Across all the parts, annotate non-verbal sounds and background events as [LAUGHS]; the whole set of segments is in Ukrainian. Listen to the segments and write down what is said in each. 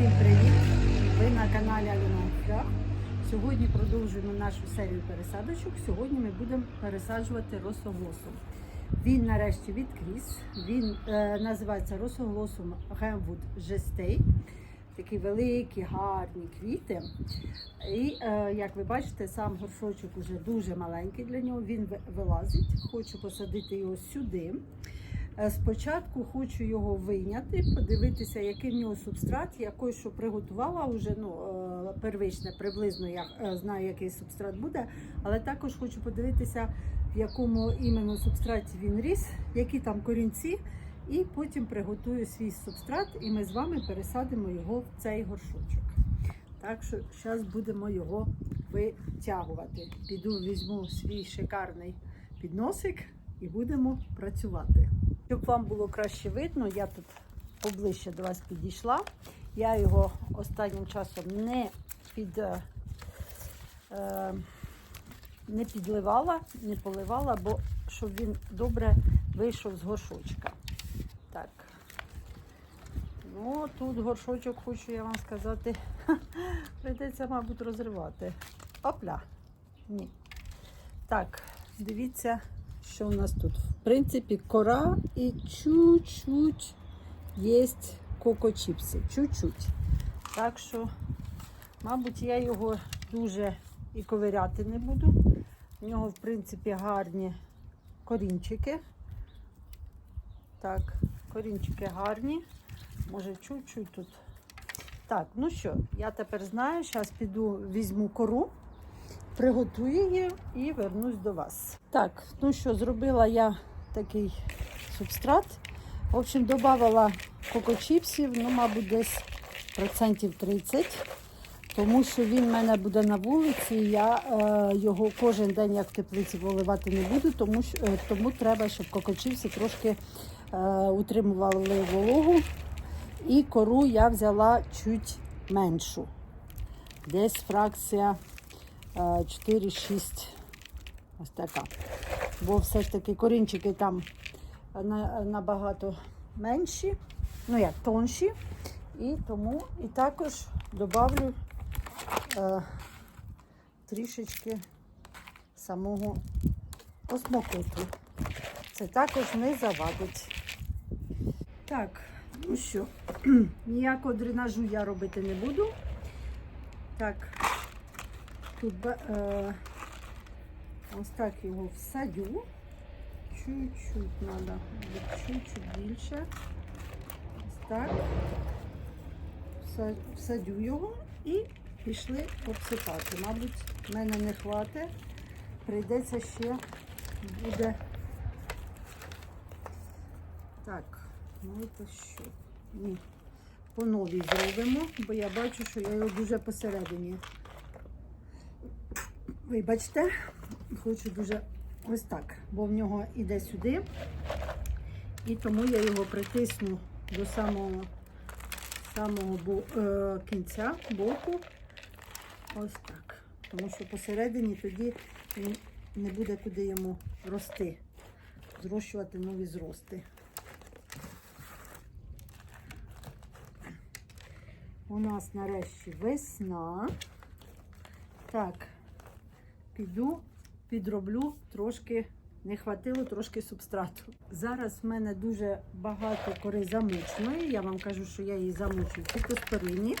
Всім привіт! Ви на каналі Аліна Флях. Сьогодні продовжуємо нашу серію пересадочок. Сьогодні ми будемо пересаджувати росоголосом. Він нарешті відкріз. Він е, називається росоголосом Гемвуд Жестей. Такі великі, гарні квіти. І е, як ви бачите, сам горшочок уже дуже маленький для нього. Він вилазить. Хочу посадити його сюди. Е, Спочатку хочу його вийняти, подивитися, який в нього субстрат. Я кое-що приготувала вже ну, е, первичне, приблизно я е, знаю, який субстрат буде, але також хочу подивитися, в якому іменно субстраті він ріс, які там корінці, і потім приготую свій субстрат, і ми з вами пересадимо його в цей горшочок. Так що зараз будемо його витягувати. Піду візьму свій шикарний підносик і будемо працювати. Щоб вам було краще видно, я тут поближче до вас підійшла. Я його останнім часом не під, е, е, не підливала, не поливала, бо щоб він добре вийшов з горшочка. Так. Ну, тут горшочок, хочу я вам сказати, [LAUGHS] прийдеться, мабуть, розривати. Опля. Ні. Так, дивіться, що у нас тут. В принципі, кора і чуть-чуть є коко-чіпси. Чуть-чуть. Так що, мабуть, я його дуже і ковиряти не буду. У нього, в принципі, гарні корінчики. Так, корінчики гарні. Може, чуть-чуть тут. Так, ну що, я тепер знаю, зараз піду візьму кору приготую її і вернусь до вас. Так, ну що, зробила я такий субстрат. В общем, додавала кокочіпсів, ну, мабуть, десь процентів 30, тому що він в мене буде на вулиці. Я е, його кожен день, як в теплиці, поливати не буду, тому, що, е, тому треба, щоб кокочіпси трошки е, утримували вологу. І кору я взяла чуть меншу. Десь фракція 4-6. Ось така. Бо все ж таки корінчики там набагато менші, ну як тонші. І тому і також додавлю е, трішечки самого осмокоту. Це також не завадить. Так, ну що, [CLEARS THROAT] ніякого дренажу я робити не буду. Так, Тут е, ось так його всадю. Чуть-чуть треба, чуть-чуть більше. Ось так. Всадю його і пішли обсипати. Мабуть, в мене не хватить. Прийдеться ще буде. Так, знаєте що? Ні. По новій зробимо, бо я бачу, що я його дуже посередині. Вибачте, хочу дуже ось так, бо в нього іде сюди, і тому я його притисну до самого, самого бо- е, кінця боку. Ось так. Тому що посередині тоді він не буде куди йому рости, зрощувати нові зрости. У нас нарешті весна. Так, піду, підроблю трошки, не хватило трошки субстрату. Зараз в мене дуже багато кори замученої. Я вам кажу, що я її замучу в купоспорині.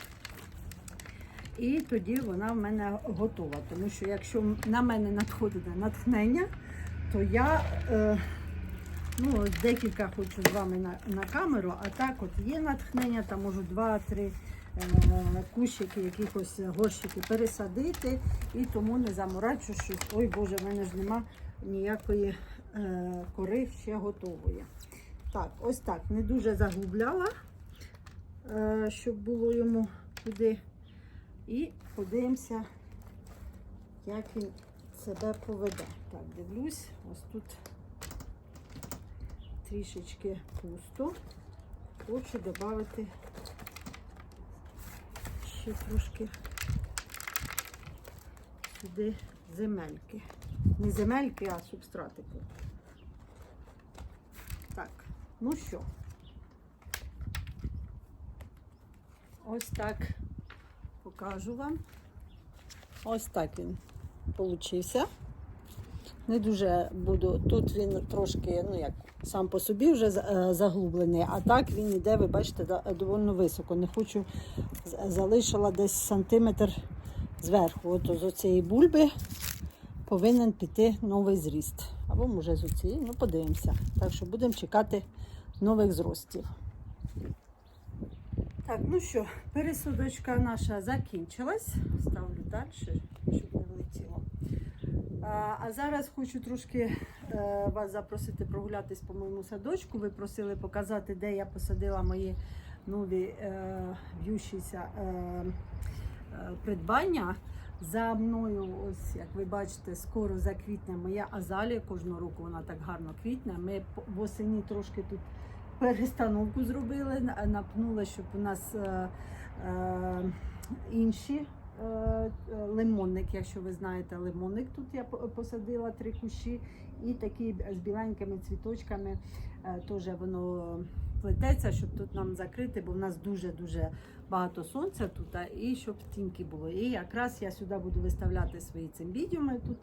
І тоді вона в мене готова. Тому що якщо на мене надходить натхнення, то я е, ну, декілька хочу з вами на, на камеру, а так от є натхнення, там можу два-три кущики, якихось горщики пересадити, і тому не заморачу, що ой Боже, в мене ж нема ніякої е, кори ще готової. Так, ось так, не дуже заглубляла, е, щоб було йому туди. І подивимося, як він себе поведе. Так, дивлюсь, ось тут трішечки пусто. Хочу додати ще трошки сюди земельки. Не земельки, а субстратику. Так, ну що? ось так покажу вам. Ось так він получився. Не дуже буду. Тут він трошки, ну як сам по собі вже е, заглублений, а так він іде, ви бачите, доволі високо. Не хочу, залишила десь сантиметр зверху. От з оцієї бульби повинен піти новий зріст. Або може з оцієї, ну подивимося. Так що будемо чекати нових зростів. Так, ну що, пересадочка наша закінчилась. Ставлю далі, щоб не влетіло. А, а зараз хочу трошки вас запросити прогулятись по моєму садочку. Ви просили показати, де я посадила мої нові е, в'ющіся е, е, придбання. За мною, ось як ви бачите, скоро заквітне моя азалія. Кожного року вона так гарно квітне. Ми восені трошки тут перестановку зробили, напнули, щоб у нас е, е, інші е, е, лимонник, якщо ви знаєте, лимонник. Тут я по- посадила три кущі, і такі з біленькими цвіточками е, теж воно плететься, щоб тут нам закрити, бо в нас дуже-дуже багато сонця тут, і щоб тіньки було. І якраз я сюди буду виставляти свої цимбідіуми тут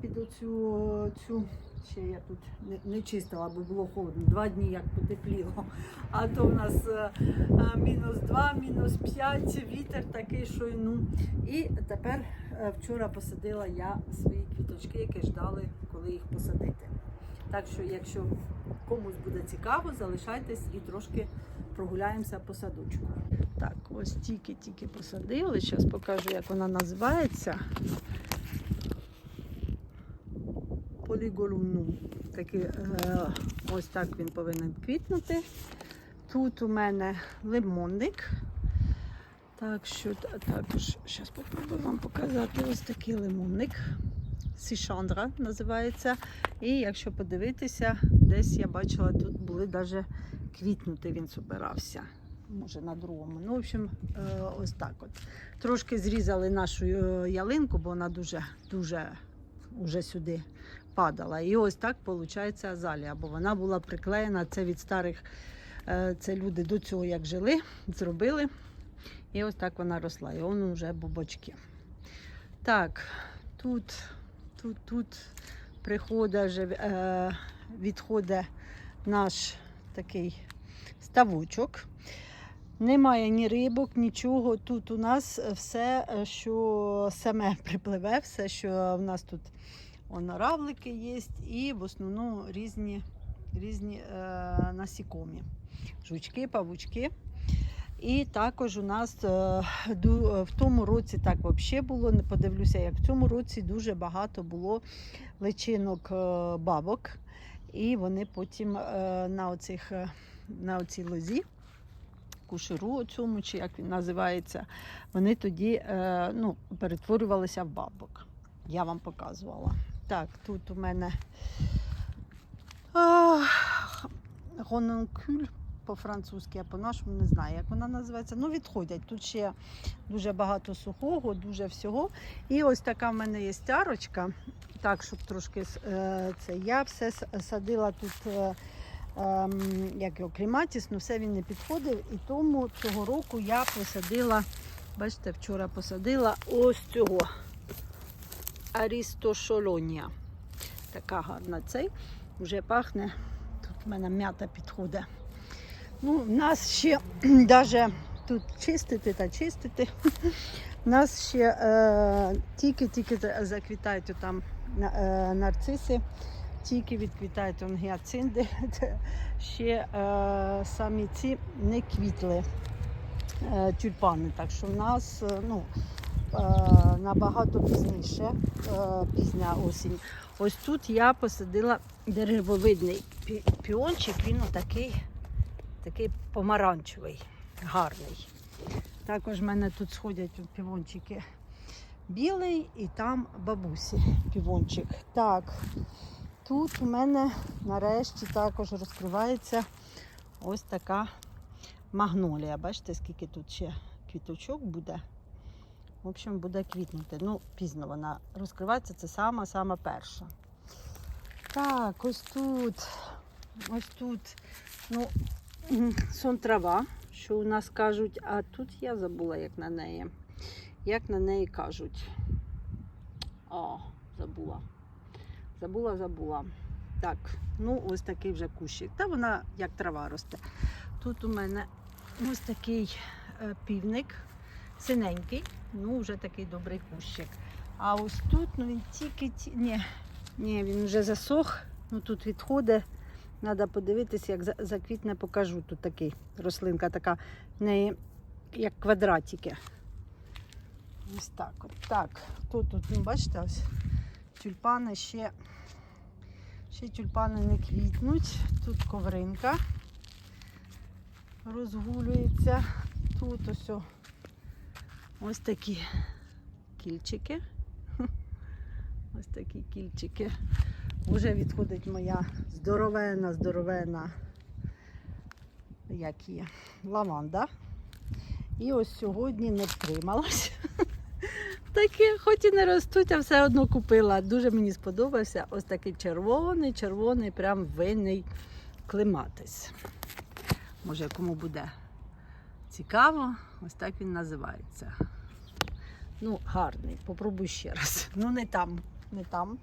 під оцю цю. Ще я тут не, не чистила, бо було холодно. Два дні як потепліло. А то в нас е, е, мінус два, мінус п'ять, вітер такий, що й ну. І тепер е, вчора посадила я свої квіточки, які ждали, коли їх посадити. Так що, якщо комусь буде цікаво, залишайтесь і трошки прогуляємося по садочку. Так, ось тільки-тільки посадили. Зараз покажу, як вона називається. Поліголумнум. Такий, е, ось так він повинен квітнути. Тут у мене лимонник. Так що та- також зараз попробую вам показати ось такий лимонник. Сішандра називається. І якщо подивитися, десь я бачила, тут були навіть квітнути він збирався. Може на другому. Ну, в общем, е, ось так от. Трошки зрізали нашу е, ялинку, бо вона дуже, дуже уже сюди падала. І ось так виходить азалія, бо вона була приклеєна. Це від старих, е, це люди до цього як жили, зробили. І ось так вона росла. І воно вже бубочки. Так, тут, тут, тут приходить, е, відходить наш такий ставочок. Немає ні рибок, нічого. Тут у нас все, що саме [LAUGHS] припливе, все, що в нас тут Воно равлики є і в основному різні, різні е, насікомі. Жучки, павучки. І також у нас е, в тому році так взагалі було. Не подивлюся, як в цьому році дуже багато було личинок е, бабок. І вони потім е, на, оцих, на оцій лозі, кушеру цьому, чи як він називається, вони тоді ну, перетворювалися в бабок. Я вам показувала. Так, тут у мене гононкюль по-французьки, а по-нашому не знаю, як вона називається. Ну, відходять. Тут ще дуже багато сухого, дуже всього. І ось така в мене є стярочка. Так, щоб трошки е, це. Я все садила тут. Е, ем, як його кліматіс, ну все він не підходив. І тому цього року я посадила, бачите, вчора посадила ось цього Арістошолонія. Така гарна цей. Вже пахне. Тут в мене м'ята підходить. Ну, нас ще [CLEARS THROAT] навіть тут чистити та чистити. У [LAUGHS] нас ще е, тільки-тільки заквітають там е, нарциси, тільки відквітають он гіацинди. [LAUGHS] Ще е, самі ці не квітли е, тюльпани. Так що в нас е, ну, е, набагато пізніше, е, пізня осінь. Ось тут я посадила деревовидний пі- піончик, він отакий такий помаранчевий, гарний. Також в мене тут сходять півончики білий і там бабусі півончик. Так, тут у мене нарешті також розкривається ось така магнолія. Бачите, скільки тут ще квіточок буде. В общем, буде квітнути. Ну, пізно вона розкривається, це сама-сама перша. Так, ось тут. Ось тут. Ну, сон трава. що у нас кажуть, а тут я забула, як на неї. Як на неї кажуть. О, забула. Забула, забула. Так, ну ось такий вже кущик. Та вона як трава росте. Тут у мене ось такий е, півник, синенький, ну вже такий добрий кущик. А ось тут, ну він тільки ні, ні, він вже засох. Ну тут відходить. Треба подивитися, як заквітне, покажу. Тут такий рослинка така, в неї як квадратики. Ось так от. Так, тут, тут, ну бачите, ось тюльпани ще, ще тюльпани не квітнуть. Тут ковринка розгулюється. Тут ось, ось такі кільчики. [LAUGHS] Ось такі кільчики. Вже відходить моя здоровена, здоровена, як є, лаванда. І ось сьогодні не втрималась. [LAUGHS] Такі, хоч і не ростуть, а все одно купила. Дуже мені сподобався ось такий червоний, червоний, прям винний клематис. Може, кому буде цікаво, ось так він називається. Ну, гарний, попробуй ще раз. [LAUGHS] Ну, не там, не там.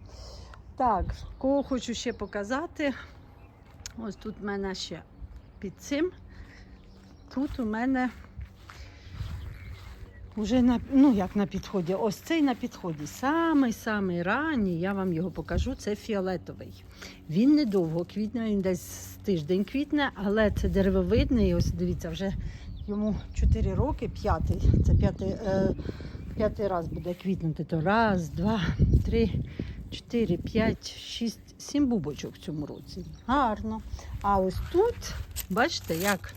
Так, кого хочу ще показати. Ось тут в мене ще під цим. Тут у мене вже на, ну як на підході, ось цей на підході. Самий-самий ранній, я вам його покажу, це фіолетовий. Він недовго квітне, він десь тиждень квітне, але це деревовидний. Ось дивіться, вже йому 4 роки, п'ятий. Це п'ятий, е, раз буде квітнути. То раз, два, три, чотири, п'ять, шість, сім бубочок в цьому році. Гарно. А ось тут, бачите, як,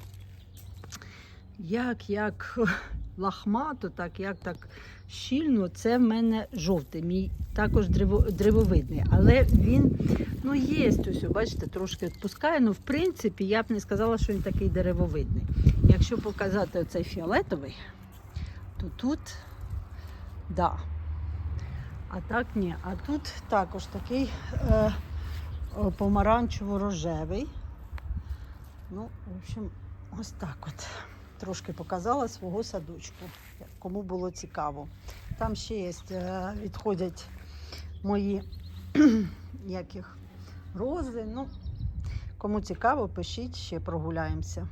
як, як [LAUGHS] лахмато, так як так щільно, це в мене жовтий, мій також древо, древовидний. Але він, ну, є ось, бачите, трошки відпускає. Ну, в принципі, я б не сказала, що він такий деревовидний. Якщо показати оцей фіолетовий, то тут, да. А так ні. А тут також такий е, помаранчево-рожевий. Ну, в общем, ось так от. Трошки показала свого садочку, кому було цікаво. Там ще є, е, відходять мої [CLEARS THROAT] яких рози. Ну, кому цікаво, пишіть, ще прогуляємося.